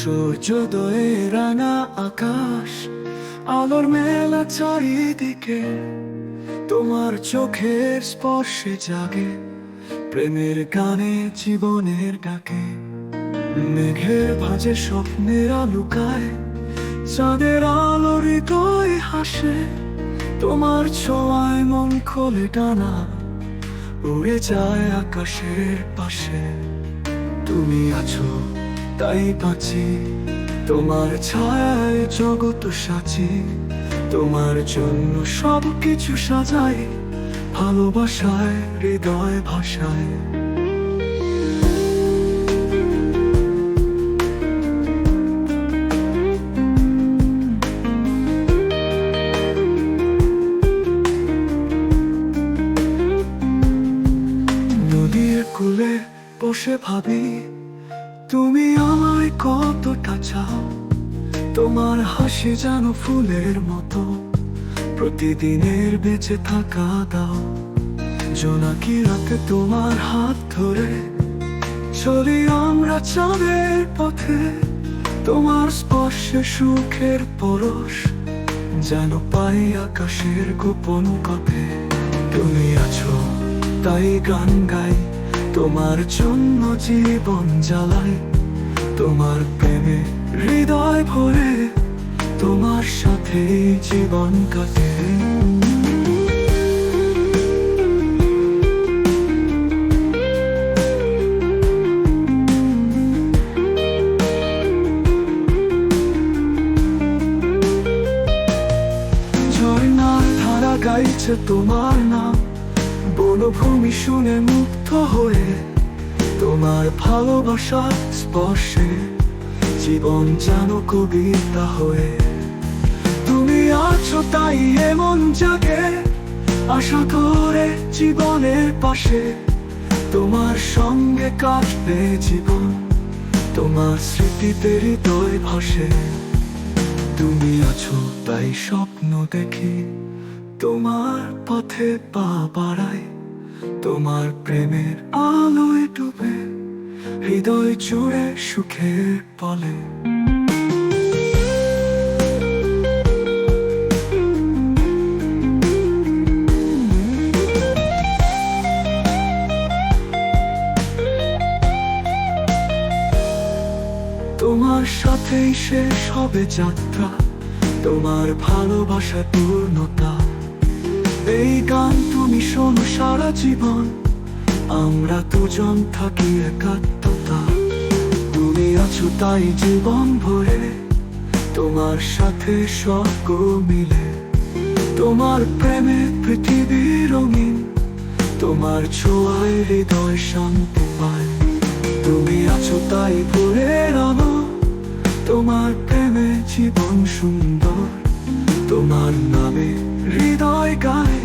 সূর্যোদয়ে রাঙা আকাশ, আলোর মেলা চারিদিকে। তোমার চোখের স্পর্শে জাগে প্রেমের গানে জীবনের ডাকে। মেঘের ভাজে স্বপ্নের লুকায় চাঁদের আলো হৃদয় হাসে। তোমার ছোঁয়ায় মন খোলে টানা, উড়ে যায় আকাশের পাশে। তুমি আছো তাই বাঁচি। তোমার ছায়ায় জগৎ সাজি। তোমার জন্য সব কিছু সাজাই। ভালোবাসায়, হৃদয় ভাষায় নদীর কূলে বসে ভাবি তুমি আমায় কতটা চাও? তোমার হাসি যেন ফুলের মতো। প্রতিদিনের বেঁচে থাকা দাও। জোনাকি রাতে তোমার হাত ধরে চলি আমরা চাঁদের পথে। তোমার স্পর্শে সুখের পরশ যেন পাই আকাশের গোপন কথে তুমি আছো, তাই গান গাই। তোমার জন্য জীবন জ্বালাই তোমার প্রেমে হৃদয় ভরে, তোমার সাথে জীবন কাটে। গাইছে তোমার নাম, বনভূমি শুনে মুগ্ধ হয়ে তোমার ভালোবাসা স্পর্শে জীবন যেন কবিতা হয়ে। তুমি আছো তাই এমন জাগে, আশা করে জীবনের পাশে। তোমার সঙ্গে কাটবে জীবন, তোমার স্মৃতিতে হৃদয় ভাসে। তুমি আছো তাই স্বপ্ন দেখি, তোমার পথে পা বাড়াই, তোমার প্রেমের আলোয় ডুবে। হৃদয় জুড়ে সুখে বলে। তোমার সাথেই শেষ হবে যাত্রা, তোমার ভালোবাসা পূর্ণতা। এই গান তুমি শোনো সারা জীবন। আমরা দুজন থাকি একাত্মতা। তুমি আছো তাই জীবন ভরে। তোমার সাথে স্বর্গ মিলে। তোমার প্রেমে পৃথিবী রঙিন। তোমার ছোঁয়ায় হৃদয় শান্তি পায়। তুমি আছো তাই ভোরের আলো। তোমার প্রেমে জীবন সুন্দর। তোমার নামে হৃদয় গায়।